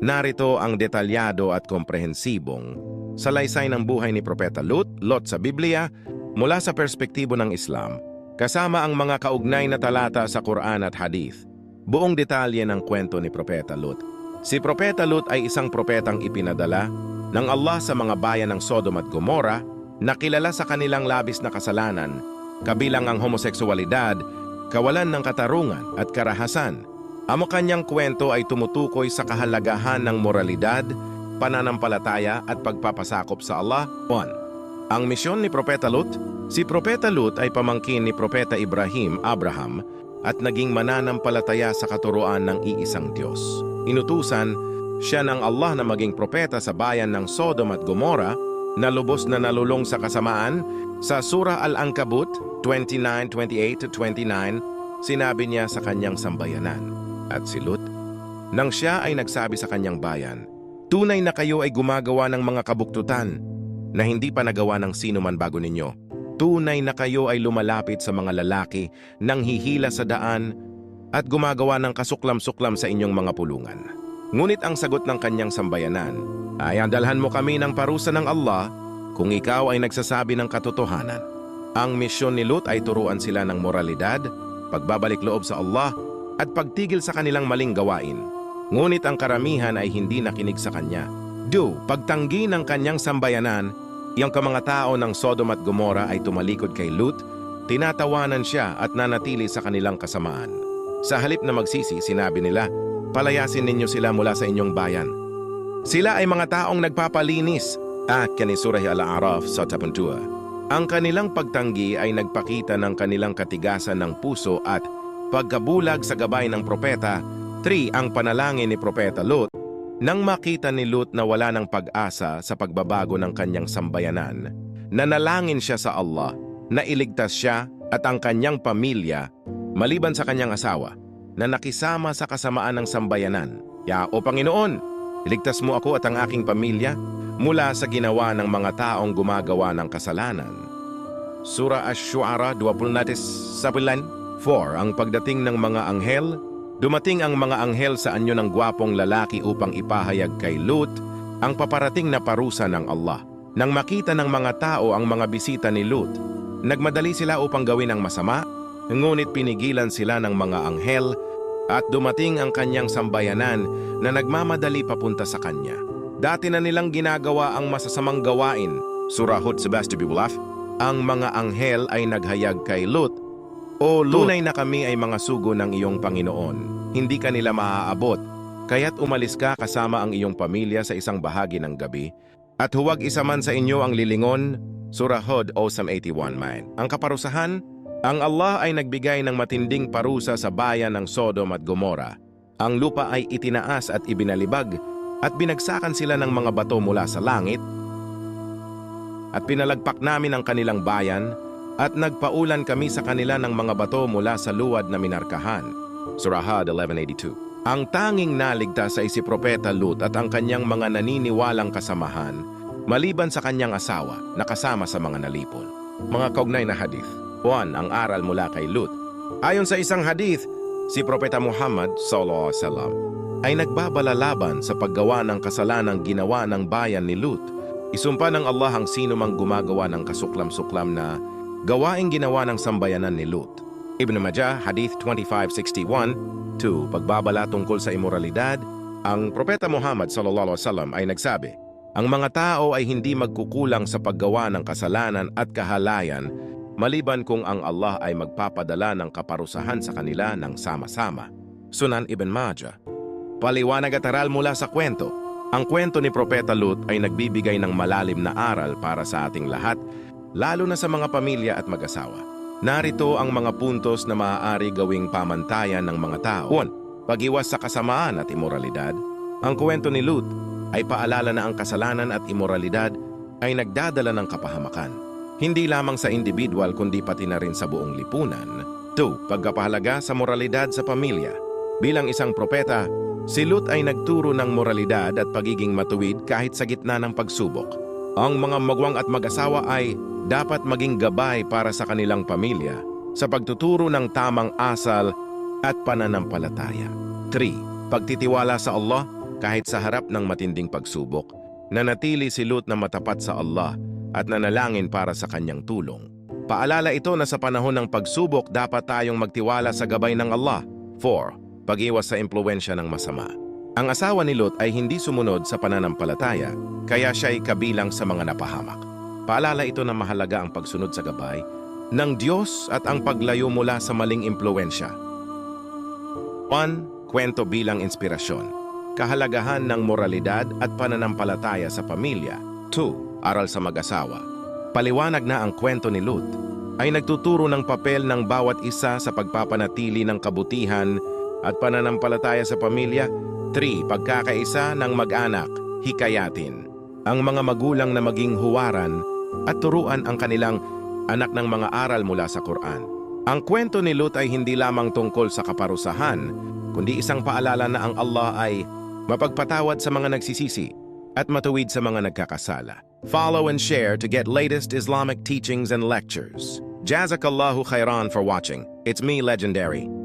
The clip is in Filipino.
Narito ang detalyado at komprehensibong salaysay ng buhay ni Propeta Lut, Lot sa Biblia, mula sa perspektibo ng Islam, kasama ang mga kaugnay na talata sa Quran at Hadith. Buong detalye ng kwento ni Propeta Lut. Si Propeta Lut ay isang propetang ipinadala ng Allah sa mga bayan ng Sodom at Gomorrah na kilala sa kanilang labis na kasalanan, kabilang ang homoseksualidad, kawalan ng katarungan at karahasan. Ang kanyang kwento ay tumutukoy sa kahalagahan ng moralidad, pananampalataya at pagpapasakop sa Allah. 1. Ang misyon ni Propeta Lut Si Propeta Lut ay pamangkin ni Propeta Ibrahim, Abraham, at naging mananampalataya sa katuruan ng iisang Diyos. Inutusan siya ng Allah na maging propeta sa bayan ng Sodom at Gomorrah na lubos na nalulong sa kasamaan sa Surah Al-Ankabut 29:28-29 sinabi niya sa kanyang sambayanan at si Lut nang siya ay nagsabi sa kanyang bayan tunay na kayo ay gumagawa ng mga kabuktutan na hindi pa nagawa ng sino man bago ninyo tunay na kayo ay lumalapit sa mga lalaki nang hihila sa daan at gumagawa ng kasuklam-suklam sa inyong mga pulungan. Ngunit ang sagot ng kanyang sambayanan ay andalhan mo kami ng parusa ng Allah kung ikaw ay nagsasabi ng katotohanan. Ang misyon ni Lut ay turuan sila ng moralidad, pagbabalik loob sa Allah at pagtigil sa kanilang maling gawain. Ngunit ang karamihan ay hindi nakinig sa kanya. Do, pagtanggi ng kanyang sambayanan, Iyang kamanga tao ng Sodom at Gomorrah ay tumalikod kay Lut, tinatawanan siya at nanatili sa kanilang kasamaan. Sa halip na magsisi, sinabi nila, palayasin ninyo sila mula sa inyong bayan. Sila ay mga taong nagpapalinis. Ah, kanisurah al-Araf sa Tapuntua. Ang kanilang pagtanggi ay nagpakita ng kanilang katigasan ng puso at pagkabulag sa gabay ng propeta. 3. Ang panalangin ni Propeta Lut nang makita ni Lut na wala ng pag-asa sa pagbabago ng kanyang sambayanan, nanalangin siya sa Allah na iligtas siya at ang kanyang pamilya maliban sa kanyang asawa na nakisama sa kasamaan ng sambayanan. Ya o Panginoon, iligtas mo ako at ang aking pamilya mula sa ginawa ng mga taong gumagawa ng kasalanan. Sura Ash-Shu'ara 29 4 Ang pagdating ng mga anghel Dumating ang mga anghel sa anyo ng gwapong lalaki upang ipahayag kay Lut ang paparating na parusa ng Allah. Nang makita ng mga tao ang mga bisita ni Lut, nagmadali sila upang gawin ang masama, ngunit pinigilan sila ng mga anghel at dumating ang kanyang sambayanan na nagmamadali papunta sa kanya. Dati na nilang ginagawa ang masasamang gawain, Surahot Sebastian ang mga anghel ay naghayag kay Lut o tunay na kami ay mga sugo ng iyong Panginoon. Hindi ka nila maaabot, kaya't umalis ka kasama ang iyong pamilya sa isang bahagi ng gabi, at huwag isa man sa inyo ang lilingon, o Psalm 81 man. Ang kaparusahan, ang Allah ay nagbigay ng matinding parusa sa bayan ng Sodom at Gomorrah. Ang lupa ay itinaas at ibinalibag, at binagsakan sila ng mga bato mula sa langit, at pinalagpak namin ang kanilang bayan, at nagpaulan kami sa kanila ng mga bato mula sa luwad na minarkahan. Surahad 1182 Ang tanging naligtas ay si Propeta Lut at ang kanyang mga naniniwalang kasamahan, maliban sa kanyang asawa na kasama sa mga nalipol. Mga kaugnay na hadith. 1. Ang aral mula kay Lut. Ayon sa isang hadith, si Propeta Muhammad sallallahu alaihi wasallam ay nagbabalalaban sa paggawa ng kasalanang ginawa ng bayan ni Lut. Isumpa ng Allah ang sino mang gumagawa ng kasuklam-suklam na Gawaing ginawa ng sambayanan ni Lut. Ibn Majah, Hadith 2561, 2. Pagbabala tungkol sa imoralidad, ang Propeta Muhammad sallallahu wasallam ay nagsabi, ang mga tao ay hindi magkukulang sa paggawa ng kasalanan at kahalayan maliban kung ang Allah ay magpapadala ng kaparusahan sa kanila ng sama-sama. Sunan Ibn Majah. Paliwanag at aral mula sa kwento. Ang kwento ni Propeta Lut ay nagbibigay ng malalim na aral para sa ating lahat lalo na sa mga pamilya at mag-asawa. Narito ang mga puntos na maaari gawing pamantayan ng mga tao. 1. Pag-iwas sa kasamaan at imoralidad. Ang kwento ni Lut ay paalala na ang kasalanan at imoralidad ay nagdadala ng kapahamakan. Hindi lamang sa individual kundi pati na rin sa buong lipunan. 2. Pagkapahalaga sa moralidad sa pamilya. Bilang isang propeta, si Lut ay nagturo ng moralidad at pagiging matuwid kahit sa gitna ng pagsubok. Ang mga magwang at mag-asawa ay dapat maging gabay para sa kanilang pamilya sa pagtuturo ng tamang asal at pananampalataya. 3. Pagtitiwala sa Allah, kahit sa harap ng matinding pagsubok, nanatili si Lut na matapat sa Allah at nanalangin para sa kanyang tulong. Paalala ito na sa panahon ng pagsubok dapat tayong magtiwala sa gabay ng Allah. 4. Pag-iwas sa impluensya ng masama. Ang asawa ni Lot ay hindi sumunod sa pananampalataya, kaya siya ay kabilang sa mga napahamak. Paalala ito na mahalaga ang pagsunod sa gabay ng Diyos at ang paglayo mula sa maling impluensya. 1. Kwento bilang inspirasyon. Kahalagahan ng moralidad at pananampalataya sa pamilya. 2. Aral sa mag-asawa. Paliwanag na ang kwento ni Lut ay nagtuturo ng papel ng bawat isa sa pagpapanatili ng kabutihan at pananampalataya sa pamilya. 3. Pagkakaisa ng mag-anak, hikayatin. Ang mga magulang na maging huwaran at turuan ang kanilang anak ng mga aral mula sa Quran. Ang kwento ni Lut ay hindi lamang tungkol sa kaparusahan, kundi isang paalala na ang Allah ay mapagpatawad sa mga nagsisisi at matuwid sa mga nagkakasala. Follow and share to get latest Islamic teachings and lectures. Jazakallahu khairan for watching. It's me, Legendary.